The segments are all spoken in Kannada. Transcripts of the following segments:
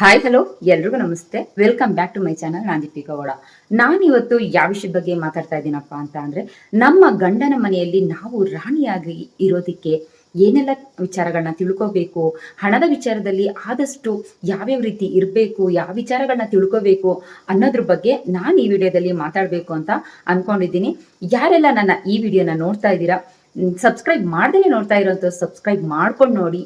ಹಾಯ್ ಹಲೋ ಎಲ್ರಿಗೂ ನಮಸ್ತೆ. Welcome back to my channel ನಾನು ದೀಪಿಕಾ ಗೌಡ ನಾನು ಇವತ್ತು ಯಾವ ವಿಷಯ ಬಗ್ಗೆ ಮಾತಾಡ್ತಾ ಇದ್ದೀನಪ್ಪ ಅಂತ ಅಂದ್ರೆ, ನಮ್ಮ ಗಂಡನ ಮನೆಯಲ್ಲಿ ನಾವು ರಾಣಿಯಾಗಿ ಇರೋದಕ್ಕೆ ಏನೆಲ್ಲ ವಿಚಾರಗಳನ್ನ ತಿಳ್ಕೋಬೇಕು, ಹಣದ ವಿಚಾರದಲ್ಲಿ ಆದಷ್ಟು ಯಾವ್ಯಾವ ರೀತಿ ಇರಬೇಕು, ಯಾವ ವಿಚಾರಗಳನ್ನ ತಿಳ್ಕೋಬೇಕು ಅನ್ನೋದ್ರ ಬಗ್ಗೆ ನಾನು ಈ ವಿಡಿಯೋದಲ್ಲಿ ಮಾತಾಡಬೇಕು ಅಂತ ಅನ್ಕೊಂಡಿದ್ದೀನಿ. ಯಾರೆಲ್ಲ ನನ್ನ ಈ ವಿಡಿಯೋನ ನೋಡ್ತಾ ಇದ್ದೀರಾ ಸಬ್ಸ್ಕ್ರೈಬ್ ಮಾಡ್ದೇನೆ ನೋಡ್ತಾ ಇರೋಂಥ ಸಬ್ಸ್ಕ್ರೈಬ್ ಮಾಡ್ಕೊಂಡು ನೋಡಿ.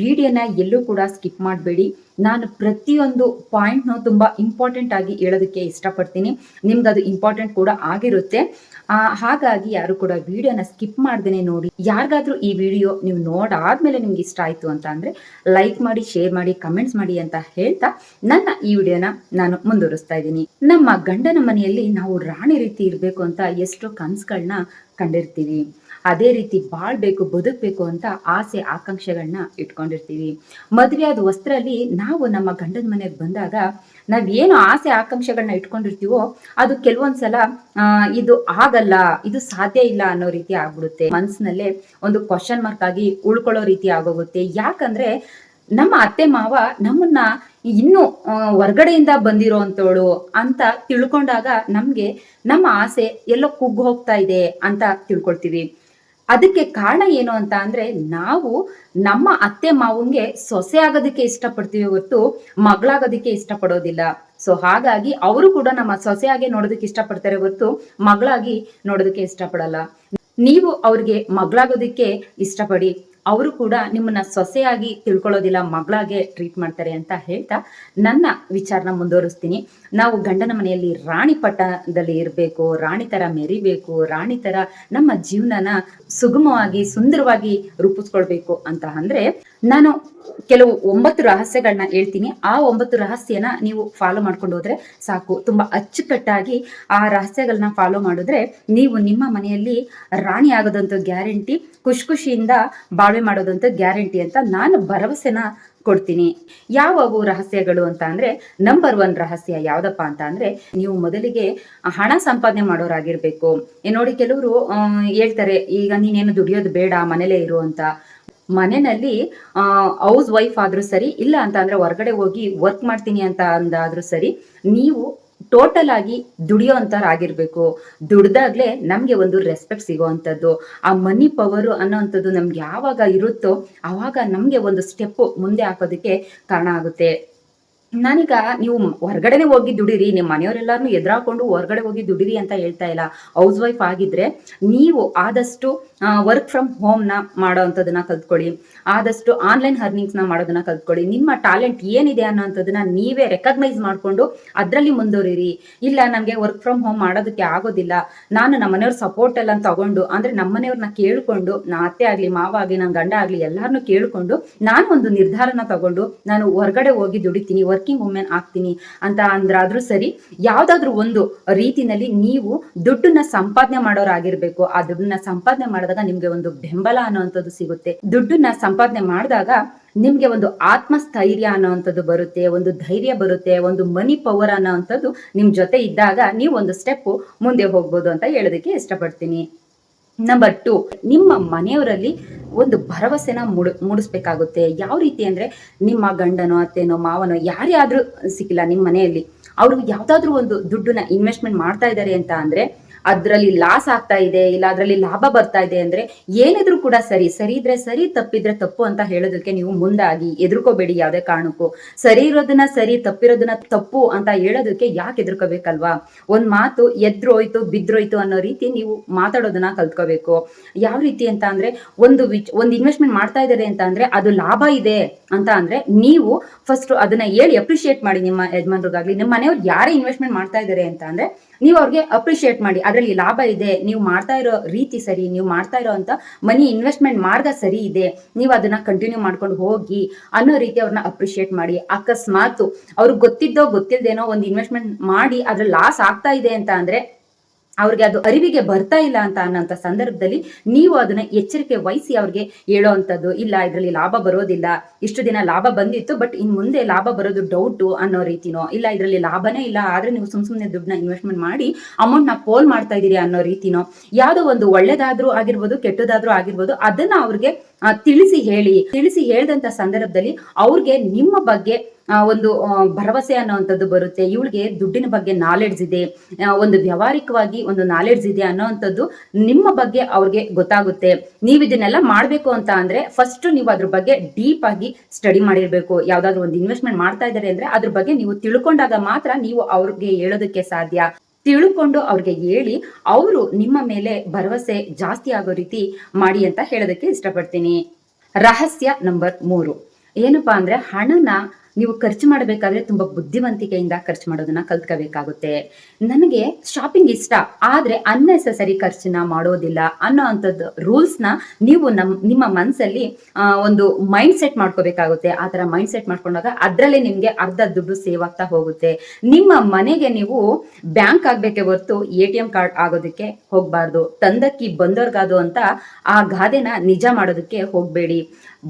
ವಿಡಿಯೋನ ಎಲ್ಲೂ ಕೂಡ ಸ್ಕಿಪ್ ಮಾಡಬೇಡಿ. ನಾನು ಪ್ರತಿಯೊಂದು ಪಾಯಿಂಟ್ನು ತುಂಬ ಇಂಪಾರ್ಟೆಂಟ್ ಆಗಿ ಹೇಳೋದಕ್ಕೆ ಇಷ್ಟಪಡ್ತೀನಿ. ನಿಮ್ಗೆ ಅದು ಇಂಪಾರ್ಟೆಂಟ್ ಕೂಡ ಆಗಿರುತ್ತೆ. ಹಾಗಾಗಿ ಯಾರು ಕೂಡ ವಿಡಿಯೋನ ಸ್ಕಿಪ್ ಮಾಡ್ದೇನೆ ನೋಡಿ. ಯಾರಿಗಾದ್ರೂ ಈ ವಿಡಿಯೋ ನೀವು ನೋಡಾದ್ಮೇಲೆ ನಿಮ್ಗೆ ಇಷ್ಟ ಆಯ್ತು ಅಂತ ಅಂದ್ರೆ ಲೈಕ್ ಮಾಡಿ, ಶೇರ್ ಮಾಡಿ, ಕಮೆಂಟ್ಸ್ ಮಾಡಿ ಅಂತ ಹೇಳ್ತಾ ನನ್ನ ಈ ವಿಡಿಯೋನ ನಾನು ಮುಂದುವರಿಸ್ತಾ ಇದ್ದೀನಿ. ನಮ್ಮ ಗಂಡನ ಮನೆಯಲ್ಲಿ ನಾವು ರಾಣಿ ರೀತಿ ಇರಬೇಕು ಅಂತ ಎಷ್ಟೋ ಕನಸುಗಳನ್ನ ಕಂಡಿರ್ತೀವಿ. ಅದೇ ರೀತಿ ಬಾಳ್ಬೇಕು ಬದುಕಬೇಕು ಅಂತ ಆಸೆ ಆಕಾಂಕ್ಷೆಗಳನ್ನ ಇಟ್ಕೊಂಡಿರ್ತೀವಿ. ಮದುವೆ ಆದ ನಾವು ನಮ್ಮ ಗಂಡನ ಮನೆಗೆ ಬಂದಾಗ ನಾವ್ ಏನು ಆಸೆ ಆಕಾಂಕ್ಷೆಗಳನ್ನ ಇಟ್ಕೊಂಡಿರ್ತೀವೋ ಅದು ಕೆಲವೊಂದ್ಸಲ ಇದು ಆಗಲ್ಲ, ಇದು ಸಾಧ್ಯ ಇಲ್ಲ ಅನ್ನೋ ರೀತಿ ಆಗ್ಬಿಡುತ್ತೆ. ಮನ್ಸಿನಲ್ಲೇ ಒಂದು ಕ್ವಶನ್ ಮಾರ್ಕ್ ಆಗಿ ಉಳ್ಕೊಳ್ಳೋ ರೀತಿ ಆಗೋಗುತ್ತೆ. ಯಾಕಂದ್ರೆ ನಮ್ಮ ಅತ್ತೆ ಮಾವ ನಮ್ಮನ್ನ ಇನ್ನು ಹೊರಗಡೆಯಿಂದ ಹೊರ್ಗಡೆಯಿಂದ ಬಂದಿರೋ ಅಂತವಳು ಅಂತ ತಿಳ್ಕೊಂಡಾಗ ನಮ್ಗೆ ನಮ್ಮ ಆಸೆ ಎಲ್ಲೋ ಕುಗ್ಗು ಹೋಗ್ತಾ ಇದೆ ಅಂತ ತಿಳ್ಕೊಳ್ತೀವಿ. ಅದಕ್ಕೆ ಕಾರಣ ಏನು ಅಂತ ಅಂದ್ರೆ ನಾವು ನಮ್ಮ ಅತ್ತೆ ಮಾವನ್ಗೆ ಸೊಸೆ ಆಗೋದಕ್ಕೆ ಇಷ್ಟಪಡ್ತೀವಿ ಹೊರತು ಮಗಳಾಗೋದಕ್ಕೆ ಇಷ್ಟಪಡೋದಿಲ್ಲ. ಸೊ ಹಾಗಾಗಿ ಅವರು ಕೂಡ ನಮ್ಮ ಸೊಸೆಯಾಗೆ ನೋಡೋದಕ್ಕೆ ಇಷ್ಟಪಡ್ತಾರೆ ಹೊರತು ಮಗಳಾಗಿ ನೋಡೋದಕ್ಕೆ ಇಷ್ಟಪಡಲ್ಲ. ನೀವು ಅವ್ರಿಗೆ ಮಗಳಾಗೋದಕ್ಕೆ ಇಷ್ಟಪಡಿ. ಅವರು ಕೂಡ ನಿಮ್ಮನ್ನ ಸೊಸೆಯಾಗಿ ತಿಳ್ಕೊಳ್ಳೋದಿಲ್ಲ, ಮಗಳಾಗೆ ಟ್ರೀಟ್ ಮಾಡ್ತಾರೆ ಅಂತ ಹೇಳ್ತಾ ನನ್ನ ವಿಚಾರನ ಮುಂದುವರಿಸ್ತೀನಿ. ನಾವು ಗಂಡನ ಮನೆಯಲ್ಲಿ ರಾಣಿ ಪಟ್ಟದಲ್ಲಿ ಇರಬೇಕು, ರಾಣಿ ತರ ಮೆರಿಬೇಕು, ರಾಣಿ ತರ ನಮ್ಮ ಜೀವನನ ಸುಗಮವಾಗಿ, ಸುಂದರವಾಗಿ ರೂಪಿಸ್ಕೊಳ್ಬೇಕು ಅಂತ ಅಂದ್ರೆ ನಾನು ಕೆಲವು ಒಂಬತ್ತು ರಹಸ್ಯಗಳನ್ನ ಹೇಳ್ತೀನಿ. ಆ ಒಂಬತ್ತು ರಹಸ್ಯನ ನೀವು ಫಾಲೋ ಮಾಡ್ಕೊಂಡು ಹೋದ್ರೆ ಸಾಕು. ತುಂಬಾ ಅಚ್ಚುಕಟ್ಟಾಗಿ ಆ ರಹಸ್ಯಗಳನ್ನ ಫಾಲೋ ಮಾಡಿದ್ರೆ ನೀವು ನಿಮ್ಮ ಮನೆಯಲ್ಲಿ ರಾಣಿ ಆಗೋದಂತ ಗ್ಯಾರಂಟಿ ಖುಷಿ ಖುಷಿಯಿಂದ ಬಾಳ್ವೆ ಮಾಡೋದಂತ ಗ್ಯಾರಂಟಿ ಅಂತ ನಾನು ಭರವಸೆನ ಕೊಡ್ತೀನಿ. ಯಾವವು ರಹಸ್ಯಗಳು ಅಂತ ಅಂದ್ರೆ ನಂಬರ್ ಒನ್ ರಹಸ್ಯ ಯಾವ್ದಪ್ಪ ಅಂತ ಅಂದ್ರೆ, ನೀವು ಮೊದಲಿಗೆ ಹಣ ಸಂಪಾದನೆ ಮಾಡೋರಾಗಿರ್ಬೇಕು. ನೋಡಿ ಕೆಲವರು ಹೇಳ್ತಾರೆ, ಈಗ ನೀನೇನು ದುಡಿಯೋದು ಬೇಡ, ಮನೇಲೆ ಇರು ಅಂತ. ಮನೆಯಲ್ಲಿ ಹೌಸ್ ವೈಫ್ ಆದ್ರೂ ಸರಿ, ಇಲ್ಲ ಅಂತ ಅಂದ್ರೆ ಹೊರಗಡೆ ಹೋಗಿ ವರ್ಕ್ ಮಾಡ್ತೀನಿ ಅಂತ ಅಂದಾದ್ರೂ ಸರಿ, ನೀವು ಟೋಟಲ್ ಆಗಿ ದುಡಿಯೋ ಆಗಿರ್ಬೇಕು ದುಡ್ದಾಗ್ಲೆ ನಮಗೆ ಒಂದು ರೆಸ್ಪೆಕ್ಟ್ ಸಿಗೋವಂಥದ್ದು. ಆ ಮನಿ ಪವರು ಅನ್ನೋವಂಥದ್ದು ನಮ್ಗೆ ಯಾವಾಗ ಇರುತ್ತೋ ಆವಾಗ ನಮಗೆ ಒಂದು ಸ್ಟೆಪ್ ಮುಂದೆ ಹಾಕೋದಕ್ಕೆ ಕಾರಣ ಆಗುತ್ತೆ. ನಾನೀಗ ನೀವು ಹೊರಗಡೆನೆ ಹೋಗಿ ದುಡಿರಿ ನಿಮ್ಮ ಮನೆಯವರೆಲ್ಲರನ್ನೂ ಎದುರಾಕೊಂಡು ಹೊರಗಡೆ ಹೋಗಿ ದುಡಿರಿ ಅಂತ ಹೇಳ್ತಾ ಇಲ್ಲ. ಹೌಸ್ ವೈಫ್ ಆಗಿದ್ರೆ, ನೀವು ಆದಷ್ಟು ವರ್ಕ್ ಫ್ರಮ್ ಹೋಮ್ನ ಮಾಡೋ ಅಂಥದ್ದನ್ನ ಕಲ್ತ್ಕೊಳ್ಳಿ. ಆದಷ್ಟು ಆನ್ಲೈನ್ನ ಮಾಡೋದನ್ನ ಕಲ್ತ್ಕೊಳ್ಳಿ. ನಿಮ್ಮ ಟ್ಯಾಲೆಂಟ್ ಏನಿದೆ ಅನ್ನೋಂಥದ್ದನ್ನ ನೀವೇ ರೆಕಗ್ನೈಸ್ ಮಾಡಿಕೊಂಡು ಅದರಲ್ಲಿ ಮುಂದುವರಿರಿ. ಇಲ್ಲ, ನಮಗೆ ವರ್ಕ್ ಫ್ರಮ್ ಹೋಮ್ ಮಾಡೋದಕ್ಕೆ ಆಗೋದಿಲ್ಲ. ನಾನು ನಮ್ಮ ಮನೆಯವ್ರ ಸಪೋರ್ಟ್ ಎಲ್ಲ ತಗೊಂಡು, ಅಂದ್ರೆ ನಮ್ಮ ಮನೆಯವ್ರನ್ನ ಕೇಳ್ಕೊಂಡು ನಾ ಅತ್ತೆ ಆಗ್ಲಿ, ಮಾವ ಆಗ್ಲಿ ನನ್ನ ಗಂಡ ಆಗ್ಲಿ ಎಲ್ಲರನ್ನೂ ಕೇಳ್ಕೊಂಡು ನಾನು ಒಂದು ನಿರ್ಧಾರನ ತಗೊಂಡು ನಾನು ಹೊರಗಡೆ ಹೋಗಿ ದುಡಿತೀನಿ ವರ್ಕಿಂಗ್ ವುಮೆನ್ ಆಗ್ತೀನಿ ಅಂತ ಅಂದ್ರಾದ್ರೂ ಸರಿ, ಯಾವ್ದಾದ್ರು ಒಂದು ರೀತಿನಲ್ಲಿ ನೀವು ದುಡ್ಡನ್ನ ಸಂಪಾದನೆ ಮಾಡೋರಾಗಿರ್ಬೇಕು. ಆ ದುಡ್ಡನ್ನ ಸಂಪಾದನೆ ಮಾಡಿದಾಗ ನಿಮ್ಗೆ ಒಂದು ಬೆಂಬಲ ಅನ್ನೋವಂಥದ್ದು ಸಿಗುತ್ತೆ. ದುಡ್ಡನ್ನ ಸಂಪಾದನೆ ಮಾಡಿದಾಗ ನಿಮ್ಗೆ ಒಂದು ಆತ್ಮಸ್ಥೈರ್ಯ ಅನ್ನೋವಂಥದ್ದು ಬರುತ್ತೆ, ಒಂದು ಧೈರ್ಯ ಬರುತ್ತೆ, ಒಂದು ಮನಿ ಪವರ್ ಅನ್ನೋವಂಥದ್ದು ನಿಮ್ ಜೊತೆ ಇದ್ದಾಗ ನೀವು ಒಂದು ಸ್ಟೆಪ್ ಮುಂದೆ ಹೋಗ್ಬೋದು ಅಂತ ಹೇಳೋದಕ್ಕೆ ಇಷ್ಟಪಡ್ತೀನಿ. ನಂಬರ್ ಟು ನಿಮ್ಮ ಮನೆಯವರಲ್ಲಿ ಒಂದು ಭರವಸೆನ ಮೂಡ, ಮೂಡಿಸ್ಬೇಕಾಗುತ್ತೆ. ಯಾವ ರೀತಿ ಅಂದ್ರೆ ನಿಮ್ಮ ಗಂಡನೋ, ಅತ್ತೆನೋ, ಮಾವನೋ ಯಾರೇ ಆದ್ರೂ ಸಿಕ್ಕಿಲ್ಲ ನಿಮ್ಮ ಮನೆಯಲ್ಲಿ, ಅವರು ಯಾವ್ದಾದ್ರು ಒಂದು ದುಡ್ಡನ್ನ ಇನ್ವೆಸ್ಟ್ಮೆಂಟ್ ಮಾಡ್ತಾ ಇದ್ದಾರೆ ಅಂತ ಅಂದ್ರೆ ಅದ್ರಲ್ಲಿ ಲಾಸ್ ಆಗ್ತಾ ಇದೆ, ಇಲ್ಲ ಅದ್ರಲ್ಲಿ ಲಾಭ ಬರ್ತಾ ಇದೆ ಅಂದ್ರೆ ಏನಿದ್ರು ಕೂಡ ಸರಿ. ಸರಿ ಇದ್ರೆ ಸರಿ, ತಪ್ಪಿದ್ರೆ ತಪ್ಪು ಅಂತ ಹೇಳೋದಕ್ಕೆ ನೀವು ಮುಂದಾಗಿ, ಎದುರ್ಕೋಬೇಡಿ ಯಾವುದೇ ಕಾರಣಕ್ಕೂ. ಸರಿ ಇರೋದನ್ನ ಸರಿ, ತಪ್ಪಿರೋದನ್ನ ತಪ್ಪು ಅಂತ ಹೇಳೋದಕ್ಕೆ ಯಾಕೆ ಎದುರ್ಕೋಬೇಕಲ್ವಾ? ಒಂದ್ ಮಾತು ಎದ್ರೋಯ್ತು, ಬಿದ್ರೋಯ್ತು ಅನ್ನೋ ರೀತಿ ನೀವು ಮಾತಾಡೋದನ್ನ ಕಲ್ತ್ಕೋಬೇಕು. ಯಾವ ರೀತಿ ಅಂತ ಅಂದ್ರೆ ಒಂದು ವಿಚ್, ಒಂದು ಇನ್ವೆಸ್ಟ್ಮೆಂಟ್ ಮಾಡ್ತಾ ಇದ್ದಾರೆ ಅಂತ ಅಂದ್ರೆ ಅದು ಲಾಭ ಇದೆ ಅಂತ ಅಂದ್ರೆ ನೀವು ಫಸ್ಟ್ ಅದನ್ನ ಹೇಳಿ ಅಪ್ರಿಶಿಯೇಟ್ ಮಾಡಿ ನಿಮ್ಮ ಯಜಮಾನ್ರಿಗಾಗ್ಲಿ. ನಿಮ್ಮ ಮನೆಯವ್ರು ಯಾರೇ ಇನ್ವೆಸ್ಟ್ಮೆಂಟ್ ಮಾಡ್ತಾ ಇದ್ದಾರೆ ಅಂತ ಅಂದ್ರೆ ನೀವು ಅವ್ರಿಗೆ ಅಪ್ರಿಷಿಯೇಟ್ ಮಾಡಿ, ಅದರಲ್ಲಿ ಲಾಭ ಇದೆ, ನೀವು ಮಾಡ್ತಾ ಇರೋ ರೀತಿ ಸರಿ, ನೀವು ಮಾಡ್ತಾ ಇರೋ ಅಂತ ಮನಿ ಇನ್ವೆಸ್ಟ್ಮೆಂಟ್ ಮಾರ್ಗ ಸರಿ ಇದೆ, ನೀವು ಅದನ್ನ ಕಂಟಿನ್ಯೂ ಮಾಡ್ಕೊಂಡು ಹೋಗಿ ಅನ್ನೋ ರೀತಿ ಅವ್ರನ್ನ ಅಪ್ರಿಷಿಯೇಟ್ ಮಾಡಿ, ಅಕಸ್ಮಾತ್ ಅವ್ರಿಗೆ ಗೊತ್ತಿದ್ದೋ ಗೊತ್ತಿಲ್ದೇನೋ ಒಂದು ಇನ್ವೆಸ್ಟ್ಮೆಂಟ್ ಮಾಡಿ ಅದ್ರ ಲಾಸ್ ಆಗ್ತಾ ಇದೆ ಅಂತ ಅಂದ್ರೆ ಅವ್ರಿಗೆ ಅದು ಅರಿವಿಗೆ ಬರ್ತಾ ಇಲ್ಲ ಅಂತ ಅನ್ನೋಂಥ ಸಂದರ್ಭದಲ್ಲಿ ನೀವು ಅದನ್ನ ಎಚ್ಚರಿಕೆ ವಹಿಸಿ ಅವ್ರಿಗೆ ಹೇಳೋ ಅಂಥದ್ದು ಇಲ್ಲ ಇದರಲ್ಲಿ ಲಾಭ ಬರೋದಿಲ್ಲ, ಇಷ್ಟು ದಿನ ಲಾಭ ಬಂದಿತ್ತು ಬಟ್ ಇನ್ ಮುಂದೆ ಲಾಭ ಬರೋದು ಡೌಟು ಅನ್ನೋ ರೀತಿನೋ, ಇಲ್ಲ ಇದರಲ್ಲಿ ಲಾಭನೇ ಇಲ್ಲ, ಆದ್ರೆ ನೀವು ಸುಮ್ ಸುಮ್ಮನೆ ದುಡ್ಡನ್ನ ಇನ್ವೆಸ್ಟ್ಮೆಂಟ್ ಮಾಡಿ ಅಮೌಂಟ್ನ ಪೋಲ್ ಮಾಡ್ತಾ ಇದೀರಿ ಅನ್ನೋ ರೀತಿನೋ, ಯಾವುದೋ ಒಂದು ಒಳ್ಳೇದಾದ್ರೂ ಆಗಿರ್ಬೋದು, ಕೆಟ್ಟದಾದ್ರೂ ಆಗಿರ್ಬೋದು, ಅದನ್ನ ಅವ್ರಿಗೆ ತಿಳಿಸಿ ಹೇಳಿ, ತಿಳಿಸಿ ಹೇಳಿದಂತ ಸಂದರ್ಭದಲ್ಲಿ ಅವ್ರಿಗೆ ನಿಮ್ಮ ಬಗ್ಗೆ ಒಂದು ಭರವಸೆ ಅನ್ನೋವಂಥದ್ದು ಬರುತ್ತೆ. ಇವಳಿಗೆ ದುಡ್ಡಿನ ಬಗ್ಗೆ ನಾಲೆಡ್ಜ್ ಇದೆ. ಒಂದು ವ್ಯವಹಾರಿಕವಾಗಿ ಒಂದು ನಾಲೆಡ್ಜ್ ಇದೆ ಅನ್ನೋವಂಥದ್ದು ನಿಮ್ಮ ಬಗ್ಗೆ ಅವ್ರಿಗೆ ಗೊತ್ತಾಗುತ್ತೆ. ನೀವು ಇದನ್ನೆಲ್ಲ ಮಾಡಬೇಕು ಅಂತ ಅಂದ್ರೆ ಫಸ್ಟ್ ನೀವು ಅದ್ರ ಬಗ್ಗೆ ಡೀಪ್ ಆಗಿ ಸ್ಟಡಿ ಮಾಡಿರ್ಬೇಕು. ಯಾವ್ದಾದ್ರು ಒಂದು ಇನ್ವೆಸ್ಟ್ಮೆಂಟ್ ಮಾಡ್ತಾ ಇದ್ದಾರೆ ಅಂದ್ರೆ ಅದ್ರ ಬಗ್ಗೆ ನೀವು ತಿಳ್ಕೊಂಡಾಗ ಮಾತ್ರ ನೀವು ಅವ್ರಿಗೆ ಹೇಳೋದಕ್ಕೆ ಸಾಧ್ಯ. ತಿಳ್ಕೊಂಡು ಅವ್ರಿಗೆ ಹೇಳಿ ಅವರು ನಿಮ್ಮ ಮೇಲೆ ಭರವಸೆ ಜಾಸ್ತಿ ಆಗೋ ರೀತಿ ಮಾಡಿ ಅಂತ ಹೇಳೋದಕ್ಕೆ ಇಷ್ಟಪಡ್ತೀನಿ. ರಹಸ್ಯ ನಂಬರ್ ಮೂರು. ಏನಪ್ಪಾ ಅಂದ್ರೆ ಹಣನ ನೀವು ಖರ್ಚು ಮಾಡಬೇಕಾದ್ರೆ ತುಂಬಾ ಬುದ್ಧಿವಂತಿಕೆಯಿಂದ ಖರ್ಚು ಮಾಡೋದನ್ನ ಕಲ್ತ್ಕೋಬೇಕಾಗುತ್ತೆ. ನನಗೆ ಶಾಪಿಂಗ್ ಇಷ್ಟ, ಆದ್ರೆ ಅನ್ನೆಸೆಸರಿ ಖರ್ಚನ್ನ ಮಾಡೋದಿಲ್ಲ ಅನ್ನೋ ಅಂಥದ್ದು ರೂಲ್ಸ್ನ ನೀವು ನಮ್, ನಿಮ್ಮ ಮನಸ್ಸಲ್ಲಿ ಒಂದು ಮೈಂಡ್ ಸೆಟ್ ಮಾಡ್ಕೋಬೇಕಾಗುತ್ತೆ. ಆ ಥರ ಮೈಂಡ್ ಸೆಟ್ ಮಾಡ್ಕೊಂಡಾಗ ಅದರಲ್ಲೇ ನಿಮಗೆ ಅರ್ಧ ದುಡ್ಡು ಸೇವ್ ಆಗ್ತಾ ಹೋಗುತ್ತೆ. ನಿಮ್ಮ ಮನೆಗೆ ನೀವು ಬ್ಯಾಂಕ್ ಆಗಬೇಕೆ ಹೊರತು ಎ ಟಿ ಎಂ ಕಾರ್ಡ್ ಆಗೋದಕ್ಕೆ ಹೋಗ್ಬಾರ್ದು. ತಂದಕ್ಕಿ ಬಂದವ್ರಿಗಾದು ಅಂತ ಆ ಗಾದೆನ ನಿಜ ಮಾಡೋದಕ್ಕೆ ಹೋಗ್ಬೇಡಿ.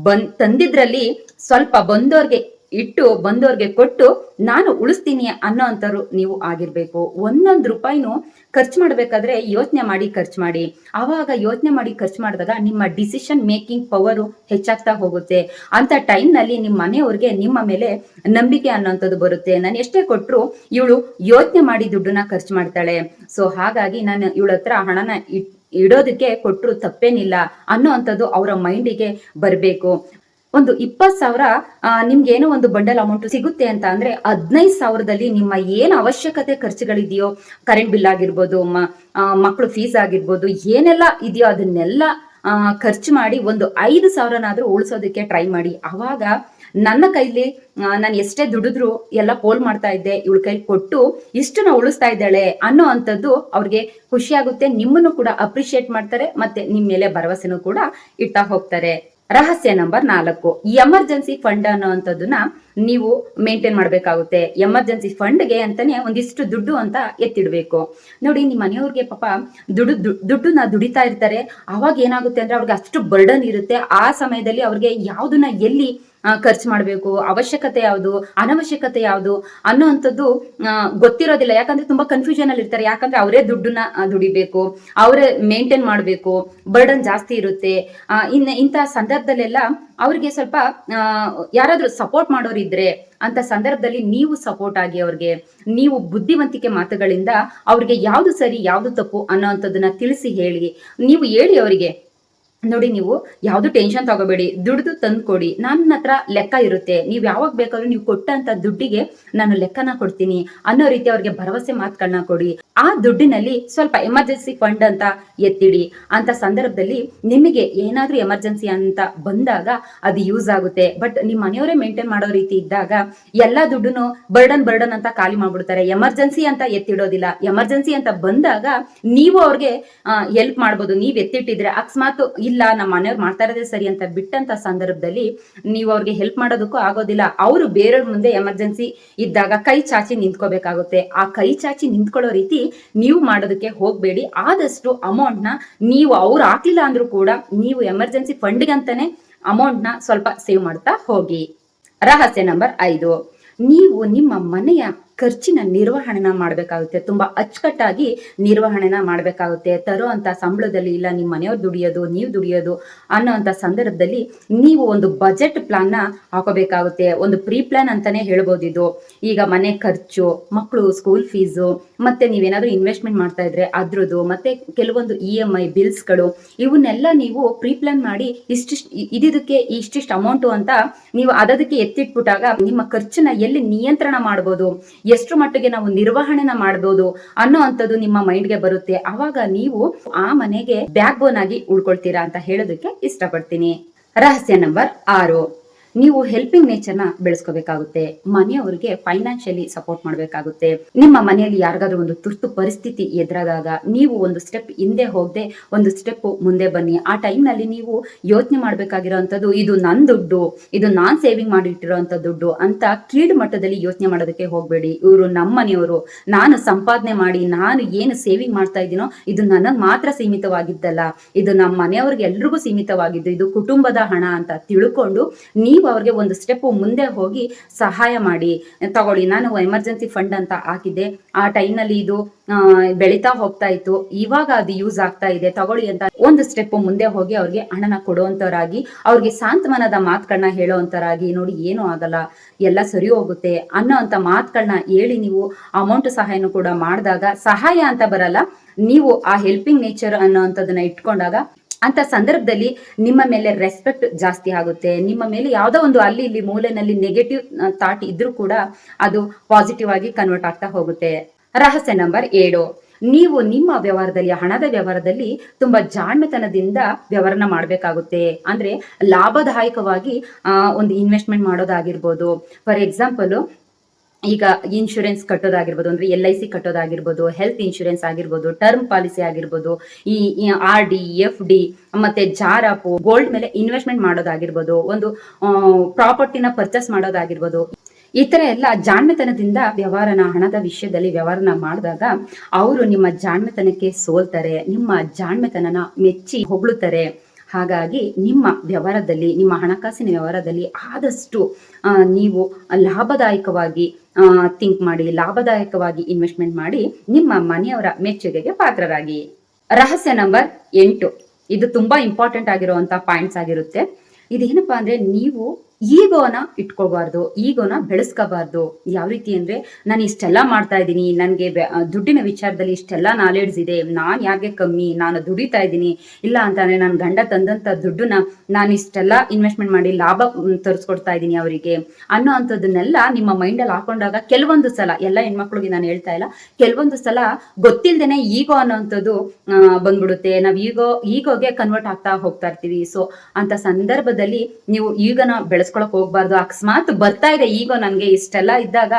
ಬಂದ್, ತಂದಿದ್ರಲ್ಲಿ ಸ್ವಲ್ಪ ಬಂದವ್ರಿಗೆ ಇಟ್ಟು ಬಂದವ್ರಿಗೆ ಕೊಟ್ಟು ನಾನು ಉಳಿಸ್ತೀನಿ ಅನ್ನೋ ಅಂಥವ್ರು ನೀವು ಆಗಿರ್ಬೇಕು. ಒಂದೊಂದು ರೂಪಾಯಿನೂ ಖರ್ಚು ಮಾಡಬೇಕಾದ್ರೆ ಯೋಚನೆ ಮಾಡಿ, ಖರ್ಚು ಮಾಡಿ. ಆವಾಗ ಯೋಚನೆ ಮಾಡಿ, ಖರ್ಚು ಮಾಡಿದಾಗ ನಿಮ್ಮ ಡಿಸಿಷನ್ ಮೇಕಿಂಗ್ ಪವರು ಹೆಚ್ಚಾಗ್ತಾ ಹೋಗುತ್ತೆ. ಅಂತ ಟೈಮ್ನಲ್ಲಿ ನಿಮ್ಮ ಮನೆಯವ್ರಿಗೆ ನಿಮ್ಮ ಮೇಲೆ ನಂಬಿಕೆ ಅನ್ನೋಂಥದ್ದು ಬರುತ್ತೆ. ನಾನು ಎಷ್ಟೇ ಕೊಟ್ಟರು ಇವಳು ಯೋಚನೆ ಮಾಡಿ ದುಡ್ಡನ್ನ ಖರ್ಚು ಮಾಡ್ತಾಳೆ. ಸೊ ಹಾಗಾಗಿ ನಾನು ಇವಳ ಹತ್ರ ಹಣನ ಇಡೋದಕ್ಕೆ ಕೊಟ್ಟರು ತಪ್ಪೇನಿಲ್ಲ ಅನ್ನೋ ಅಂಥದ್ದು ಅವರ ಮೈಂಡಿಗೆ ಬರಬೇಕು. ಒಂದು ಇಪ್ಪತ್ತು ಸಾವಿರ ನಿಮ್ಗೆ ಏನೋ ಒಂದು ಬಂಡಲ್ ಅಮೌಂಟ್ ಸಿಗುತ್ತೆ ಅಂತ ಅಂದ್ರೆ ಹದಿನೈದು ಸಾವಿರದಲ್ಲಿ ನಿಮ್ಮ ಏನು ಅವಶ್ಯಕತೆ ಖರ್ಚುಗಳಿದೆಯೋ ಕರೆಂಟ್ ಬಿಲ್ ಆಗಿರ್ಬೋದು ಮಕ್ಕಳು ಫೀಸ್ ಆಗಿರ್ಬೋದು, ಏನೆಲ್ಲ ಇದೆಯೋ ಅದನ್ನೆಲ್ಲ ಖರ್ಚು ಮಾಡಿ ಒಂದು ಐದು ಸಾವಿರನಾದ್ರೂ ಉಳಿಸೋದಕ್ಕೆ ಟ್ರೈ ಮಾಡಿ. ಅವಾಗ ನನ್ನ ಕೈಲಿ ನಾನು ಎಷ್ಟೇ ದುಡಿದ್ರು ಎಲ್ಲ ಪೋಲ್ ಮಾಡ್ತಾ ಇದ್ದೆ, ಇವಳ ಕೈಲಿ ಕೊಟ್ಟು ಇಷ್ಟು ನಾವು ಉಳಿಸ್ತಾ ಇದ್ದಾಳೆ ಅನ್ನೋ ಅಂಥದ್ದು ಅವ್ರಿಗೆ ಖುಷಿ ಆಗುತ್ತೆ ನಿಮ್ಮನ್ನು ಕೂಡ ಅಪ್ರಿಷಿಯೇಟ್ ಮಾಡ್ತಾರೆ, ಮತ್ತೆ ನಿಮ್ಮ ಮೇಲೆ ಭರವಸೆನೂ ಕೂಡ ಇಡ್ತಾ ಹೋಗ್ತಾರೆ. ರಹಸ್ಯ ನಂಬರ್ ನಾಲ್ಕು. ಎಮರ್ಜೆನ್ಸಿ ಫಂಡ್ ಅನ್ನೋಂಥದ್ದನ್ನ ನೀವು ಮೇಂಟೈನ್ ಮಾಡಬೇಕಾಗುತ್ತೆ. ಎಮರ್ಜೆನ್ಸಿ ಫಂಡ್ಗೆ ಅಂತಾನೆ ಒಂದಿಷ್ಟು ದುಡ್ಡು ಅಂತ ಎತ್ತಿಡ್ಬೇಕು. ನೋಡಿ, ನಿಮ್ಮ ಮನೆಯವ್ರಿಗೆ ಪಾಪ ದುಡ್ಡು ದುಡ್ಡನ್ನ ದುಡಿತಾ ಇರ್ತಾರೆ. ಅವಾಗ ಏನಾಗುತ್ತೆ ಅಂದ್ರೆ ಅವ್ರಿಗೆ ಅಷ್ಟು ಬರ್ಡನ್ ಇರುತ್ತೆ. ಆ ಸಮಯದಲ್ಲಿ ಅವ್ರಿಗೆ ಯಾವ್ದನ್ನ ಎಲ್ಲಿ ಖರ್ಚು ಮಾಡಬೇಕು. ಅವಶ್ಯಕತೆ ಯಾವುದು? ಅನವಶ್ಯಕತೆ ಯಾವುದು? ಅನ್ನೋವಂಥದ್ದು ಗೊತ್ತಿರೋದಿಲ್ಲ. ಯಾಕಂದ್ರೆ ತುಂಬಾ ಕನ್ಫ್ಯೂಷನ್ ಅಲ್ಲಿ ಇರ್ತಾರೆ. ಯಾಕಂದ್ರೆ ಅವರೇ ದುಡ್ಡನ್ನ ದುಡಿಬೇಕು. ಅವರೇ ಮೇಂಟೈನ್ ಮಾಡಬೇಕು. ಬರ್ಡನ್ ಜಾಸ್ತಿ ಇರುತ್ತೆ. ಇನ್ನ ಇಂತಹ ಸಂದರ್ಭದಲ್ಲೆಲ್ಲ ಅವ್ರಿಗೆ ಸ್ವಲ್ಪ ಯಾರಾದ್ರೂ ಸಪೋರ್ಟ್ ಮಾಡೋರಿದ್ರೆ ಅಂತ ಸಂದರ್ಭದಲ್ಲಿ ನೀವು ಸಪೋರ್ಟ್ ಆಗಿ ಅವ್ರಿಗೆ, ನೀವು ಬುದ್ಧಿವಂತಿಕೆ ಮಾತುಗಳಿಂದ ಅವ್ರಿಗೆ ಯಾವ್ದು ಸರಿ, ಯಾವ್ದು ತಪ್ಪು ಅನ್ನೋವಂಥದ್ದನ್ನ ತಿಳಿಸಿ ಹೇಳಿ. ನೀವು ಹೇಳಿ ಅವರಿಗೆ. ನೋಡಿ ನೀವು ಯಾವ್ದು ಟೆನ್ಷನ್ ತಗೋಬೇಡಿ, ದುಡ್ದು ತಂದು ಕೊಡಿ ನನ್ನ ಹತ್ರ ಲೆಕ್ಕ ಇರುತ್ತೆ. ನೀವು ಯಾವಾಗ ಬೇಕಾದ್ರೂ ನೀವು ಕೊಟ್ಟಂತ ದುಡ್ಡಿಗೆ ನಾನು ಲೆಕ್ಕನ ಕೊಡ್ತೀನಿ ಅನ್ನೋ ರೀತಿ ಅವ್ರಿಗೆ ಭರವಸೆ ಮಾತುಗಳನ್ನ ಕೊಡಿ. ಆ ದುಡ್ಡಿನಲ್ಲಿ ಸ್ವಲ್ಪ ಎಮರ್ಜೆನ್ಸಿ ಫಂಡ್ ಅಂತ ಎತ್ತಿಡಿ. ಅಂತ ಸಂದರ್ಭದಲ್ಲಿ ನಿಮಗೆ ಏನಾದರೂ ಎಮರ್ಜೆನ್ಸಿ ಅಂತ ಬಂದಾಗ ಅದು ಯೂಸ್ ಆಗುತ್ತೆ. ಬಟ್ ನಿಮ್ಮ ಮನೆಯವರೇ ಮೇಂಟೈನ್ ಮಾಡೋ ರೀತಿ ಇದ್ದಾಗ ಎಲ್ಲಾ ದುಡ್ಡನ್ನು ಬರ್ಡನ್ ಬರ್ಡನ್ ಅಂತ ಖಾಲಿ ಮಾಡ್ಬಿಡ್ತಾರೆ. ಎಮರ್ಜೆನ್ಸಿ ಅಂತ ಎತ್ತಿಡೋದಿಲ್ಲ. ಎಮರ್ಜೆನ್ಸಿ ಅಂತ ಬಂದಾಗ ನೀವು ಅವ್ರಿಗೆ ಹೆಲ್ಪ್ ಮಾಡ್ಬೋದು. ನೀವ್ ಎತ್ತಿಟ್ಟಿದ್ರೆ ಅಕಸ್ಮಾತ್ ಇಲ್ಲ ನಮ್ಮ ಮನೆಯವ್ರು ಮಾಡ್ತಾ ಇರೋದೇ ಸರಿ ಅಂತ ಬಿಟ್ಟಂತ ಸಂದರ್ಭದಲ್ಲಿ ನೀವು ಅವ್ರಿಗೆ ಹೆಲ್ಪ್ ಮಾಡೋದಕ್ಕೂ ಆಗೋದಿಲ್ಲ. ಅವರು ಬೇರೆಯವ್ರ ಮುಂದೆ ಎಮರ್ಜೆನ್ಸಿ ಇದ್ದಾಗ ಕೈ ಚಾಚಿ ನಿಂತ್ಕೋಬೇಕಾಗುತ್ತೆ. ಆ ಕೈ ಚಾಚಿ ನಿಂತ್ಕೊಳ್ಳೋ ರೀತಿ ನೀವು ಮಾಡೋದಕ್ಕೆ ಹೋಗ್ಬೇಡಿ. ಆದಷ್ಟು ಅಮೌಂಟ್ನ ನೀವು ಅವ್ರು ಹಾಕ್ಲಿಲ್ಲ ಅಂದ್ರೂ ಕೂಡ ನೀವು ಎಮರ್ಜೆನ್ಸಿ ಫಂಡ್ಗೆ ಅಂತಾನೆ ಅಮೌಂಟ್ನ ಸ್ವಲ್ಪ ಸೇವ್ ಮಾಡ್ತಾ ಹೋಗಿ. ರಹಸ್ಯ ನಂಬರ್ ಐದು. ನೀವು ನಿಮ್ಮ ಮನೆಯ ಖರ್ಚಿನ ನಿರ್ವಹಣೆನ ಮಾಡಬೇಕಾಗುತ್ತೆ. ತುಂಬಾ ಅಚ್ಚುಕಟ್ಟಾಗಿ ನಿರ್ವಹಣೆನ ಮಾಡಬೇಕಾಗುತ್ತೆ. ತರೋ ಅಂತ ಸಂಬಳದಲ್ಲಿ ಇಲ್ಲ ನಿಮ್ಮ ಮನೆಯವ್ರು ದುಡಿಯೋದು, ನೀವು ದುಡಿಯೋದು ಅನ್ನೋ ಅಂತ ಸಂದರ್ಭದಲ್ಲಿ ನೀವು ಒಂದು ಬಜೆಟ್ ಪ್ಲಾನ್ನ ಹಾಕೋಬೇಕಾಗುತ್ತೆ. ಒಂದು ಪ್ರೀ ಪ್ಲಾನ್ ಅಂತಾನೆ ಹೇಳ್ಬೋದು ಇದು ಈಗ ಮನೆ ಖರ್ಚು ಮಕ್ಕಳು ಸ್ಕೂಲ್ ಫೀಸು ಮತ್ತೆ ನೀವೇನಾದ್ರೂ ಇನ್ವೆಸ್ಟ್ಮೆಂಟ್ ಮಾಡ್ತಾ ಇದ್ರೆ ಅದ್ರದ್ದು, ಮತ್ತೆ ಕೆಲವೊಂದು ಇ ಎಂ ಐ ಬಿಲ್ಸ್ಗಳು ಇವನ್ನೆಲ್ಲ ನೀವು ಪ್ರೀ ಪ್ಲಾನ್ ಮಾಡಿ ಇಷ್ಟಿಷ್ಟು ಇದಿದಕ್ಕೆ ಇಷ್ಟಿಷ್ಟು ಅಮೌಂಟು ಅಂತ ನೀವು ಅದಕ್ಕೆ ಎತ್ತಿಟ್ಬಿಟ್ಟಾಗ ನಿಮ್ಮ ಖರ್ಚನ್ನ ಎಲ್ಲಿ ನಿಯಂತ್ರಣ ಮಾಡ್ಬೋದು? ಎಷ್ಟು ಮಟ್ಟಿಗೆ ನಾವು ನಿರ್ವಹಣೆನ ಮಾಡ್ಬೋದು ಅನ್ನೋ ಅಂಥದ್ದು ನಿಮ್ಮ ಮೈಂಡ್ಗೆ ಬರುತ್ತೆ. ಅವಾಗ ನೀವು ಆ ಮನೆಗೆ ಬ್ಯಾಕ್ ಬೋನ್ ಆಗಿ ಉಳ್ಕೊಳ್ತೀರಾ ಅಂತ ಹೇಳೋದಕ್ಕೆ ಇಷ್ಟಪಡ್ತೀನಿ. ರಹಸ್ಯ ನಂಬರ್ ಆರು. ನೀವು ಹೆಲ್ಪಿಂಗ್ ನೇಚರ್ನ ಬೆಳೆಸ್ಕೋಬೇಕಾಗುತ್ತೆ. ಮನೆಯವರಿಗೆ ಫೈನಾನ್ಷಿಯಲಿ ಸಪೋರ್ಟ್ ಮಾಡಬೇಕಾಗುತ್ತೆ. ನಿಮ್ಮ ಮನೆಯಲ್ಲಿ ಯಾರಿಗಾದ್ರೂ ಒಂದು ತುರ್ತು ಪರಿಸ್ಥಿತಿ ಎದುರಾದಾಗ ನೀವು ಒಂದು ಸ್ಟೆಪ್ ಹಿಂದೆ ಹೋಗದೆ ಒಂದು ಸ್ಟೆಪ್ ಮುಂದೆ ಬನ್ನಿ. ಆ ಟೈಮ್ನಲ್ಲಿ ನೀವು ಯೋಚನೆ ಮಾಡಬೇಕಾಗಿರೋವಂಥದ್ದು ಇದು ನನ್ನ ದುಡ್ಡು, ಇದು ನಾನ್ ಸೇವಿಂಗ್ ಮಾಡಿಟ್ಟಿರೋಂಥ ದುಡ್ಡು ಅಂತ ಕೀಳು ಮಟ್ಟದಲ್ಲಿ ಯೋಚನೆ ಮಾಡೋದಕ್ಕೆ ಹೋಗಬೇಡಿ. ಇವರು ನಮ್ಮ ಮನೆಯವರು. ನಾನು ಸಂಪಾದನೆ ಮಾಡಿ, ನಾನು ಏನು ಸೇವಿಂಗ್ ಮಾಡ್ತಾ ಇದ್ದೀನೋ, ಇದು ನನಗೆ ಮಾತ್ರ ಸೀಮಿತವಾಗಿದ್ದಲ್ಲ. ಇದು ನಮ್ಮ ಮನೆಯವ್ರಿಗೆ ಎಲ್ರಿಗೂ ಸೀಮಿತವಾಗಿದ್ದು, ಇದು ಕುಟುಂಬದ ಹಣ ಅಂತ ತಿಳ್ಕೊಂಡು ನೀವು ನೀವು ಅವ್ರಿಗೆ ಒಂದು ಸ್ಟೆಪ್ ಮುಂದೆ ಹೋಗಿ ಸಹಾಯ ಮಾಡಿ. ತಗೊಳ್ಳಿ, ನಾನು ಎಮರ್ಜೆನ್ಸಿ ಫಂಡ್ ಅಂತ ಹಾಕಿದ್ದೆ. ಆ ಟೈಮ್ನಲ್ಲಿ ಇದು ಬೆಳೀತಾ ಹೋಗ್ತಾ ಇತ್ತು. ಇವಾಗ ಅದು ಯೂಸ್ ಆಗ್ತಾ ಇದೆ. ತಗೊಳ್ಳಿ ಅಂತ ಒಂದು ಸ್ಟೆಪ್ ಮುಂದೆ ಹೋಗಿ ಅವ್ರಿಗೆ ಹಣನ ಕೊಡುವಂತವರಾಗಿ, ಅವ್ರಿಗೆ ಸಾಂತ್ವನದ ಮಾತುಗಳನ್ನ ಹೇಳುವಂತರಾಗಿ ನೋಡಿ, ಏನೂ ಆಗಲ್ಲ. ಎಲ್ಲ ಸರಿ ಹೋಗುತ್ತೆ. ಅನ್ನೋ ಅಂತ ಮಾತುಗಳನ್ನ ಹೇಳಿ ನೀವು ಅಮೌಂಟ್ ಸಹಾಯನೂ ಕೂಡ ಮಾಡಿದಾಗ, ಸಹಾಯ ಅಂತ ಬರಲ್ಲ. ನೀವು ಆ ಹೆಲ್ಪಿಂಗ್ ನೇಚರ್ ಅನ್ನೋ ಅಂತದನ್ನ ಇಟ್ಕೊಂಡಾಗ ಅಂತ ಸಂದರ್ಭದಲ್ಲಿ ನಿಮ್ಮ ಮೇಲೆ ರೆಸ್ಪೆಕ್ಟ್ ಜಾಸ್ತಿ ಆಗುತ್ತೆ. ನಿಮ್ಮ ಮೇಲೆ ಯಾವುದೋ ಒಂದು ಅಲ್ಲಿ ಇಲ್ಲಿ ಮೂಲೆನಲ್ಲಿ ನೆಗೆಟಿವ್ ಥಾಟ್ ಇದ್ರೂ ಕೂಡ ಅದು ಪಾಸಿಟಿವ್ ಆಗಿ ಕನ್ವರ್ಟ್ ಆಗ್ತಾ ಹೋಗುತ್ತೆ. ರಹಸ್ಯ ನಂಬರ್ ಏಳು. ನೀವು ನಿಮ್ಮ ವ್ಯವಹಾರದಲ್ಲಿ, ಹಣದ ವ್ಯವಹಾರದಲ್ಲಿ ತುಂಬಾ ಜಾಣ್ಮೆತನದಿಂದ ವ್ಯವಹಾರನ ಮಾಡಬೇಕಾಗುತ್ತೆ. ಅಂದ್ರೆ ಲಾಭದಾಯಕವಾಗಿ ಒಂದು ಇನ್ವೆಸ್ಟ್ಮೆಂಟ್ ಮಾಡೋದಾಗಿರ್ಬೋದು. ಫಾರ್ ಎಕ್ಸಾಂಪಲ್ ಈಗ ಇನ್ಶೂರೆನ್ಸ್ ಕಟ್ಟೋದಾಗಿರ್ಬೋದು, ಅಂದ್ರೆ ಎಲ್ ಐ ಸಿ ಕಟ್ಟೋದಾಗಿರ್ಬೋದು ಹೆಲ್ತ್ ಇನ್ಶೂರೆನ್ಸ್ ಆಗಿರ್ಬೋದು ಟರ್ಮ್ ಪಾಲಿಸಿ ಆಗಿರ್ಬೋದು, ಈ ಆರ್ ಡಿ ಎಫ್ ಡಿ ಮತ್ತೆ ಜಾರಾಪು ಗೋಲ್ಡ್ ಮೇಲೆ ಇನ್ವೆಸ್ಟ್ಮೆಂಟ್ ಮಾಡೋದಾಗಿರ್ಬೋದು, ಒಂದು ಪ್ರಾಪರ್ಟಿನ ಪರ್ಚೇಸ್ ಮಾಡೋದಾಗಿರ್ಬೋದು, ಈ ತರ ಎಲ್ಲ ಜಾಣ್ಮೆತನದಿಂದ ವ್ಯವಹಾರನ, ಹಣದ ವಿಷಯದಲ್ಲಿ ವ್ಯವಹಾರನ ಮಾಡಿದಾಗ ಅವರು ನಿಮ್ಮ ಜಾಣ್ಮೆತನಕ್ಕೆ ಸೋಲ್ತಾರೆ, ನಿಮ್ಮ ಜಾಣ್ಮೆತನನ ಮೆಚ್ಚಿ ಹೊಗಳುತ್ತಾರೆ. ಹಾಗಾಗಿ ನಿಮ್ಮ ವ್ಯವಹಾರದಲ್ಲಿ, ನಿಮ್ಮ ಹಣಕಾಸಿನ ವ್ಯವಹಾರದಲ್ಲಿ ಆದಷ್ಟು ನೀವು ಲಾಭದಾಯಕವಾಗಿ ಥಿಂಕ್ ಮಾಡಿ, ಲಾಭದಾಯಕವಾಗಿ ಇನ್ವೆಸ್ಟ್ಮೆಂಟ್ ಮಾಡಿ ನಿಮ್ಮ ಮನೆಯವರ ಮೆಚ್ಚುಗೆಗೆ ಪಾತ್ರರಾಗಿ. ರಹಸ್ಯ ನಂಬರ್ ಎಂಟು. ಇದು ತುಂಬಾ ಇಂಪಾರ್ಟೆಂಟ್ ಆಗಿರುವಂತಹ ಪಾಯಿಂಟ್ಸ್ ಆಗಿರುತ್ತೆ. ಇದೇನಪ್ಪಾ ಅಂದ್ರೆ ನೀವು ಈಗೋನ ಇಟ್ಕೋಬಾರ್ದು ಈಗೋನ ಬೆಳೆಸ್ಕೋಬಾರ್ದು ಯಾವ ರೀತಿ ಅಂದ್ರೆ, ನಾನು ಇಷ್ಟೆಲ್ಲ ಮಾಡ್ತಾ ಇದ್ದೀನಿ, ನನಗೆ ದುಡ್ಡಿನ ವಿಚಾರದಲ್ಲಿ ಇಷ್ಟೆಲ್ಲ ನಾಲೆಡ್ಜ್ ಇದೆ, ನಾನು ಯಾಕೆ ಕಮ್ಮಿ, ನಾನು ದುಡಿತಾ ಇದ್ದೀನಿ, ಇಲ್ಲ ಅಂತಂದ್ರೆ ನನ್ನ ಗಂಡ ತಂದಂತ ದುಡ್ಡನ್ನ ನಾನು ಇಷ್ಟೆಲ್ಲ ಇನ್ವೆಸ್ಟ್ಮೆಂಟ್ ಮಾಡಿ ಲಾಭ ತರಿಸ್ಕೊಡ್ತಾ ಇದ್ದೀನಿ ಅವರಿಗೆ ಅನ್ನೋ ಅಂಥದ್ದನ್ನೆಲ್ಲ ನಿಮ್ಮ ಮೈಂಡಲ್ಲಿ ಹಾಕೊಂಡಾಗ ಕೆಲವೊಂದು ಸಲ, ಎಲ್ಲ ಹೆಣ್ಮಕ್ಳಿಗೆ ನಾನು ಹೇಳ್ತಾ ಇಲ್ಲ, ಕೆಲವೊಂದು ಸಲ ಗೊತ್ತಿಲ್ದೇನೆ ಈಗೋ ಅನ್ನೋಂಥದ್ದು ಬಂದ್ಬಿಡುತ್ತೆ. ನಾವು ಈಗೋ, ಈಗೋಗೆ ಕನ್ವರ್ಟ್ ಆಗ್ತಾ ಹೋಗ್ತಾ ಇರ್ತೀವಿ. ಸೊ ಅಂತ ಸಂದರ್ಭದಲ್ಲಿ ನೀವು ಈಗನ ಬೆಳೆಸ್ಕೊಳಕ್ ಹೋಗ್ಬಾರ್ದು. ಅಕಸ್ಮಾತ್ ಬರ್ತಾ ಇದೆ. ಈಗ ನನ್ಗೆ ಇಷ್ಟೆಲ್ಲ ಇದ್ದಾಗ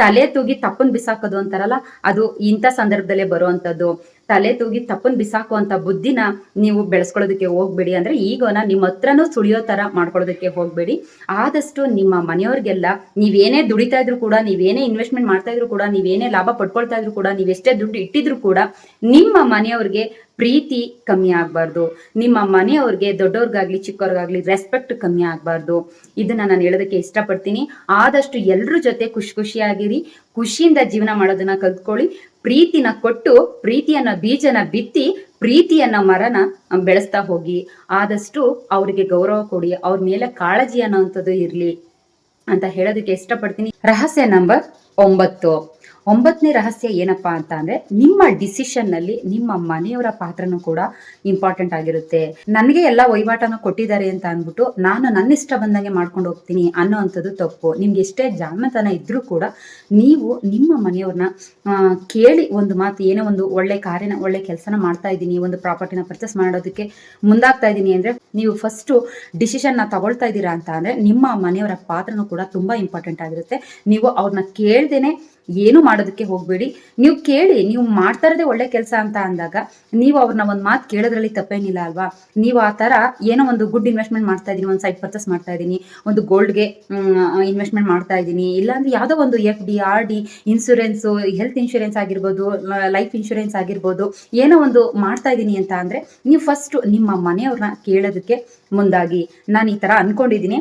ತಲೆ ತೂಗಿ ತಪ್ಪನ್ ಬಿಸಾಕೋದು ಅಂತಾರಲ್ಲ, ಅದು ಇಂಥ ಸಂದರ್ಭದಲ್ಲೇ ಬರುವಂತದ್ದು ತಲೆ ತೂಗಿ ತಪ್ಪನ್ ಬಿಸಾಕುವಂತ ಬುದ್ಧಿನ ನೀವು ಬೆಳೆಸ್ಕೊಳ್ಳೋದಕ್ಕೆ ಹೋಗ್ಬೇಡಿ ಅಂದ್ರೆ ಈಗೋನ ನಿಮ್ಮ ಹತ್ರನೂ ಸುಳಿಯೋ ತರ ಮಾಡ್ಕೊಳ್ಳೋದಕ್ಕೆ ಹೋಗ್ಬೇಡಿ. ಆದಷ್ಟು ನಿಮ್ಮ ಮನೆಯವ್ರಿಗೆಲ್ಲ ನೀವೇನೇ ದುಡಿತಾ ಇದ್ರು ಕೂಡ ನೀವೇನೇ ಇನ್ವೆಸ್ಟ್ಮೆಂಟ್ ಮಾಡ್ತಾ ಇದ್ರು ಕೂಡ ನೀವೇನೇ ಲಾಭ ಪಡ್ಕೊಳ್ತಾ ಇದ್ರು ಕೂಡ ನೀವೆಷ್ಟೇ ದುಡ್ಡು ಇಟ್ಟಿದ್ರು ಕೂಡ ನಿಮ್ಮ ಮನೆಯವ್ರಿಗೆ ಪ್ರೀತಿ ಕಮ್ಮಿ ಆಗ್ಬಾರ್ದು. ನಿಮ್ಮ ಮನೆಯವ್ರಿಗೆ ದೊಡ್ಡವ್ರಿಗಾಗ್ಲಿ ಚಿಕ್ಕವ್ರಿಗಾಗ್ಲಿ ರೆಸ್ಪೆಕ್ಟ್ ಕಮ್ಮಿ ಆಗ್ಬಾರ್ದು. ಇದನ್ನ ನಾನು ಹೇಳೋದಕ್ಕೆ ಇಷ್ಟಪಡ್ತೀನಿ. ಆದಷ್ಟು ಎಲ್ಲರ ಜೊತೆ ಖುಷಿ ಖುಷಿಯಾಗಿರಿ. ಖುಷಿಯಿಂದ ಜೀವನ ಮಾಡೋದನ್ನ ಕಲ್ತ್ಕೊಳ್ಳಿ. ಪ್ರೀತಿನ ಕೊಟ್ಟು ಪ್ರೀತಿಯನ್ನ ಬೀಜನ ಬಿತ್ತಿ ಪ್ರೀತಿಯನ್ನ ಮರನ ಬೆಳೆಸ್ತಾ ಹೋಗಿ. ಆದಷ್ಟು ಅವರಿಗೆ ಗೌರವ ಕೊಡಿ. ಅವ್ರ ಮೇಲೆ ಕಾಳಜಿ ಅನ್ನೋವಂಥದ್ದು ಇರ್ಲಿ ಅಂತ ಹೇಳೋದಕ್ಕೆ ಇಷ್ಟಪಡ್ತೀನಿ. ರಹಸ್ಯ ನಂಬರ್ ಒಂಬತ್ತು. ಒಂಬತ್ತನೇ ರಹಸ್ಯ ಏನಪ್ಪಾ ಅಂತ ಅಂದ್ರೆ ನಿಮ್ಮ ಡಿಸಿಷನ್ನಲ್ಲಿ ನಿಮ್ಮ ಮನೆಯವರ ಪಾತ್ರನೂ ಕೂಡ ಇಂಪಾರ್ಟೆಂಟ್ ಆಗಿರುತ್ತೆ. ನನಗೆ ಎಲ್ಲ ವಹಿವಾಟನ ಕೊಟ್ಟಿದ್ದಾರೆ ಅಂತ ಅಂದ್ಬಿಟ್ಟು ನಾನು ನನ್ನ ಇಷ್ಟ ಬಂದಂಗೆ ಮಾಡ್ಕೊಂಡು ಹೋಗ್ತೀನಿ ಅನ್ನೋ ಅಂಥದ್ದು ತಪ್ಪು. ನಿಮ್ಗೆ ಎಷ್ಟೇ ಜಾಣತನ ಇದ್ರೂ ಕೂಡ ನೀವು ನಿಮ್ಮ ಮನೆಯವ್ರನ್ನ ಕೇಳಿ ಒಂದು ಮಾತು, ಏನೋ ಒಂದು ಒಳ್ಳೆ ಕಾರ್ಯನ, ಒಳ್ಳೆ ಕೆಲಸನ ಮಾಡ್ತಾ ಇದ್ದೀನಿ, ಒಂದು ಪ್ರಾಪರ್ಟಿನ ಪರ್ಚೇಸ್ ಮಾಡೋದಕ್ಕೆ ಮುಂದಾಗ್ತಾ ಇದ್ದೀನಿ ಅಂದ್ರೆ ನೀವು ಫಸ್ಟ್ ಡಿಸಿಷನ್ನ ತಗೊಳ್ತಾ ಇದ್ದೀರಾ ಅಂತ ಅಂದ್ರೆ ನಿಮ್ಮ ಮನೆಯವರ ಪಾತ್ರನೂ ಕೂಡ ತುಂಬಾ ಇಂಪಾರ್ಟೆಂಟ್ ಆಗಿರುತ್ತೆ. ನೀವು ಅವ್ರನ್ನ ಕೇಳ್ದೇನೆ ಏನು ಮಾಡೋದಕ್ಕೆ ಹೋಗ್ಬೇಡಿ. ನೀವು ಕೇಳಿ, ನೀವು ಮಾಡ್ತಾ ಇರೋದೇ ಒಳ್ಳೆ ಕೆಲಸ ಅಂತ ಅಂದಾಗ ನೀವು ಅವ್ರನ್ನ ಒಂದು ಮಾತು ಕೇಳೋದ್ರಲ್ಲಿ ತಪ್ಪೇನಿಲ್ಲ ಅಲ್ವಾ? ನೀವು ಆ ತರ ಏನೋ ಒಂದು ಗುಡ್ ಇನ್ವೆಸ್ಟ್ಮೆಂಟ್ ಮಾಡ್ತಾ ಇದ್ದೀನಿ, ಒಂದು ಸೈಟ್ ಪರ್ಚೇಸ್ ಮಾಡ್ತಾ ಇದ್ದೀನಿ, ಒಂದು ಗೋಲ್ಡ್ಗೆ ಇನ್ವೆಸ್ಟ್ಮೆಂಟ್ ಮಾಡ್ತಾ ಇದ್ದೀನಿ, ಇಲ್ಲಾಂದ್ರೆ ಯಾವುದೋ ಒಂದು F D R D insurance health insurance ಆಗಿರ್ಬೋದು ಲೈಫ್ ಇನ್ಶೂರೆನ್ಸ್ ಆಗಿರ್ಬೋದು, ಏನೋ ಒಂದು ಮಾಡ್ತಾ ಇದ್ದೀನಿ ಅಂತ ಅಂದ್ರೆ, ನೀವು ಫಸ್ಟ್ ನಿಮ್ಮ ಮನೆಯವ್ರನ್ನ ಕೇಳೋದಕ್ಕೆ ಮುಂದಾಗಿ ನಾನು ಈ ತರ ಅನ್ಕೊಂಡಿದ್ದೀನಿ.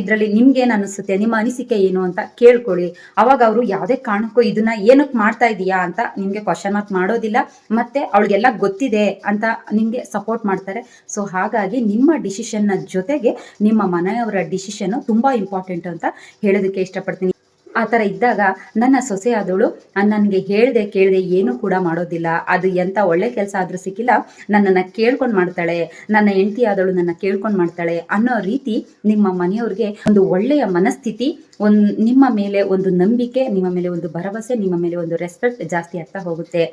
ಇದರಲ್ಲಿ ನಿಮ್ಗೇನು ಅನಿಸುತ್ತೆ? ನಿಮ್ಮ ಅನಿಸಿಕೆ ಏನು ಅಂತ ಕೇಳ್ಕೊಳ್ಳಿ. ಅವಾಗ ಅವರು ಯಾವ್ದೇ ಕಾರಣಕ್ಕೂ ಇದನ್ನ ಏನಕ್ಕೆ ಮಾಡ್ತಾ ಇದೀಯಾ ಅಂತ ನಿಮ್ಗೆ ಕ್ವಶನ್ ಮಾರ್ಕ್ ಮಾಡೋದಿಲ್ಲ. ಮತ್ತೆ ಅವಳಿಗೆಲ್ಲ ಗೊತ್ತಿದೆ ಅಂತ ನಿಮ್ಗೆ ಸಪೋರ್ಟ್ ಮಾಡ್ತಾರೆ. ಸೊ ಹಾಗಾಗಿ ನಿಮ್ಮ ಡಿಸಿಷನ್ನ ಜೊತೆಗೆ ನಿಮ್ಮ ಮನೆಯವರ ಡಿಸಿಷನ್ ತುಂಬಾ ಇಂಪಾರ್ಟೆಂಟ್ ಅಂತ ಹೇಳೋದಕ್ಕೆ ಇಷ್ಟಪಡ್ತೀನಿ. ಆ ಥರ ಇದ್ದಾಗ ನನ್ನ ಸೊಸೆ ಆದವಳು ನನಗೆ ಹೇಳ್ದೆ ಕೇಳ್ದೆ ಏನೂ ಕೂಡ ಮಾಡೋದಿಲ್ಲ. ಅದು ಎಂಥ ಒಳ್ಳೆ ಕೆಲಸ ಆದರೂ ಸಿಕ್ಕಿಲ್ಲ. ನನ್ನನ್ನು ಕೇಳ್ಕೊಂಡು ಮಾಡ್ತಾಳೆ. ನನ್ನ ಹೆಂಡತಿ ಆದವಳು ನನ್ನ ಕೇಳ್ಕೊಂಡು ಮಾಡ್ತಾಳೆ ಅನ್ನೋ ರೀತಿ ನಿಮ್ಮ ಮನೆಯವ್ರಿಗೆ ಒಂದು ಒಳ್ಳೆಯ ಮನಸ್ಥಿತಿ, ಒಂದು ನಿಮ್ಮ ಮೇಲೆ ಒಂದು ನಂಬಿಕೆ, ನಿಮ್ಮ ಮೇಲೆ ಒಂದು ಭರವಸೆ, ನಿಮ್ಮ ಮೇಲೆ ಒಂದು ರೆಸ್ಪೆಕ್ಟ್ ಜಾಸ್ತಿ ಆಗ್ತಾ ಹೋಗುತ್ತೆ.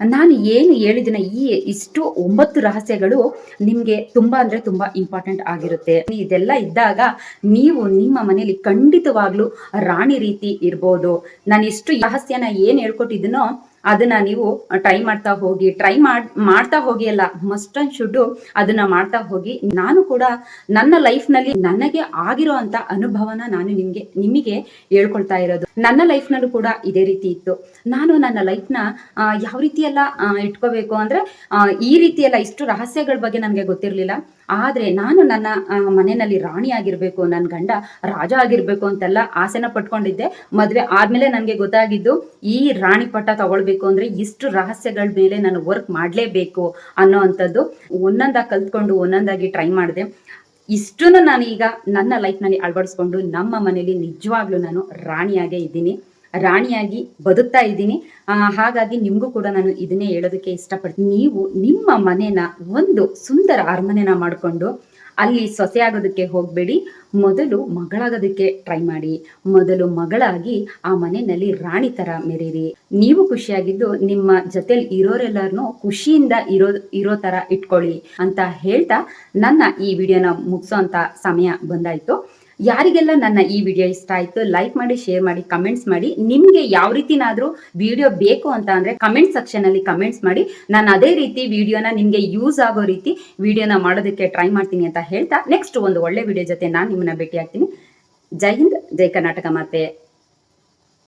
ನಾನು ಏನು ಹೇಳಿದಿನ ಈ ಇಷ್ಟು ಒಂಬತ್ತು ರಹಸ್ಯಗಳು ನಿಮಗೆ ತುಂಬಾ ಅಂದ್ರೆ ತುಂಬಾ ಇಂಪಾರ್ಟೆಂಟ್ ಆಗಿರುತ್ತೆ. ಇದೆಲ್ಲ ಇದ್ದಾಗ ನೀವು ನಿಮ್ಮ ಮನೆಯಲ್ಲಿ ಖಂಡಿತವಾಗ್ಲೂ ರಾಣಿ ರೀತಿ ಇರ್ಬೋದು. ನಾನು ಇಷ್ಟು ರಹಸ್ಯನ ಏನ್ ಹೇಳ್ಕೊಟ್ಟಿದ್ದೀನೋ ಅದನ್ನ ನೀವು ಟ್ರೈ ಮಾಡ್ತಾ ಹೋಗಿ ಟ್ರೈ ಮಾಡ್, ಮಾಡ್ತಾ ಹೋಗಿ ಅಲ್ಲ ಮಸ್ಟ್ ಅಂಡ್ ಶುಡ್ ಅದನ್ನ ಮಾಡ್ತಾ ಹೋಗಿ, ನಾನು ಕೂಡ ನನ್ನ ಲೈಫ್ನಲ್ಲಿ ನನಗೆ ಆಗಿರೋ ಅಂತ ಅನುಭವನ ನಾನು ನಿಮ್ಗೆ, ನಿಮಗೆ ಹೇಳ್ಕೊಳ್ತಾ ಇರೋದು. ನನ್ನ ಲೈಫ್ ನಲ್ಲೂ ಕೂಡ ಇದೇ ರೀತಿ ಇತ್ತು. ನಾನು ನನ್ನ ಲೈಫ್ನ ಯಾವ ರೀತಿ ಎಲ್ಲ ಇಟ್ಕೋಬೇಕು ಅಂದ್ರೆ ಈ ರೀತಿ ಎಲ್ಲ ಇಷ್ಟು ರಹಸ್ಯಗಳ ಬಗ್ಗೆ ನನಗೆ ಗೊತ್ತಿರಲಿಲ್ಲ. ಆದ್ರೆ ನಾನು ನನ್ನ ಮನೆಯಲ್ಲಿ ರಾಣಿ ಆಗಿರ್ಬೇಕು ನನ್ನ ಗಂಡ ರಾಜ ಆಗಿರ್ಬೇಕು ಅಂತೆಲ್ಲ ಆಸೆನ ಪಟ್ಕೊಂಡಿದ್ದೆ. ಮದ್ವೆ ಆದ್ಮೇಲೆ ನನಗೆ ಗೊತ್ತಾಗಿದ್ದು ಈ ರಾಣಿ ಪಟ್ಟ ತಗೊಳ್ಬೇಕು ಅಂದ್ರೆ ಇಷ್ಟು ರಹಸ್ಯಗಳ ಮೇಲೆ ನಾನು ವರ್ಕ್ ಮಾಡ್ಲೇಬೇಕು ಅನ್ನೋ ಅಂಥದ್ದು ಒಂದೊಂದಾಗಿ ಕಲ್ತ್ಕೊಂಡು ಒಂದೊಂದಾಗಿ ಟ್ರೈ ಮಾಡಿದೆ. ಇಷ್ಟನ್ನು ನಾನು ಈಗ ನನ್ನ ಲೈಫ್ನಲ್ಲಿ ಅಳವಡಿಸ್ಕೊಂಡು ನಮ್ಮ ಮನೇಲಿ ನಿಜವಾಗ್ಲೂ ನಾನು ರಾಣಿಯಾಗೇ ಇದ್ದೀನಿ. ರಾಣಿಯಾಗಿ ಬದುಕ್ತಾ ಇದ್ದೀನಿ. ಹಾಗಾಗಿ ನಿಮಗೂ ಕೂಡ ನಾನು ಇದನ್ನೇ ಹೇಳೋದಕ್ಕೆ ಇಷ್ಟಪಡ್ತೀನಿ ನೀವು ನಿಮ್ಮ ಮನೇನ ಒಂದು ಸುಂದರ ಅರಮನೆನ ಮಾಡಿಕೊಂಡು ಅಲ್ಲಿ ಸೊಸೆ ಆಗೋದಕ್ಕೆ ಹೋಗಬೇಡಿ. ಮೊದಲು ಮಗಳಾಗೋದಕ್ಕೆ ಟ್ರೈ ಮಾಡಿ. ಮೊದಲು ಮಗಳಾಗಿ ಆ ಮನೆಯಲ್ಲಿ ರಾಣಿ ತರ ಮೆರೀರಿ. ನೀವು ಖುಷಿಯಾಗಿದ್ದು ನಿಮ್ಮ ಜೊತೆಲಿ ಇರೋರೆಲ್ಲರನ್ನೂ ಖುಷಿಯಿಂದ ಇರೋ ಇರೋ ತರ ಇಟ್ಕೊಳ್ಳಿ ಅಂತ ಹೇಳ್ತಾ ನನ್ನ ಈ ವಿಡಿಯೋನ ಮುಗಿಸೋ ಅಂತ ಸಮಯ ಬಂದಾಯ್ತು. ಯಾರಿಗೆಲ್ಲ ನನ್ನ ಈ ವಿಡಿಯೋ ಇಷ್ಟ ಆಯ್ತು ಲೈಕ್ ಮಾಡಿ ಶೇರ್ ಮಾಡಿ ಕಮೆಂಟ್ಸ್ ಮಾಡಿ, ನಿಮ್ಗೆ ಯಾವ ರೀತಿನಾದ್ರೂ ವಿಡಿಯೋ ಬೇಕು ಅಂತ ಅಂದ್ರೆ ಕಮೆಂಟ್ ಸೆಕ್ಷನ್ ಅಲ್ಲಿ ಕಮೆಂಟ್ಸ್ ಮಾಡಿ. ನಾನು ಅದೇ ರೀತಿ ವಿಡಿಯೋನ ನಿಮ್ಗೆ ಯೂಸ್ ಆಗೋ ರೀತಿ ವಿಡಿಯೋನ ಮಾಡೋದಕ್ಕೆ ಟ್ರೈ ಮಾಡ್ತೀನಿ ಅಂತ ಹೇಳ್ತಾ ನೆಕ್ಸ್ಟ್ ಒಂದು ಒಳ್ಳೆ ವಿಡಿಯೋ ಜೊತೆ ನಾನು ನಿಮ್ಮನ್ನ ಭೇಟಿ ಆಗ್ತೀನಿ ಜೈ ಹಿಂದ್, ಜೈ ಕರ್ನಾಟಕ ಮಾತೆ.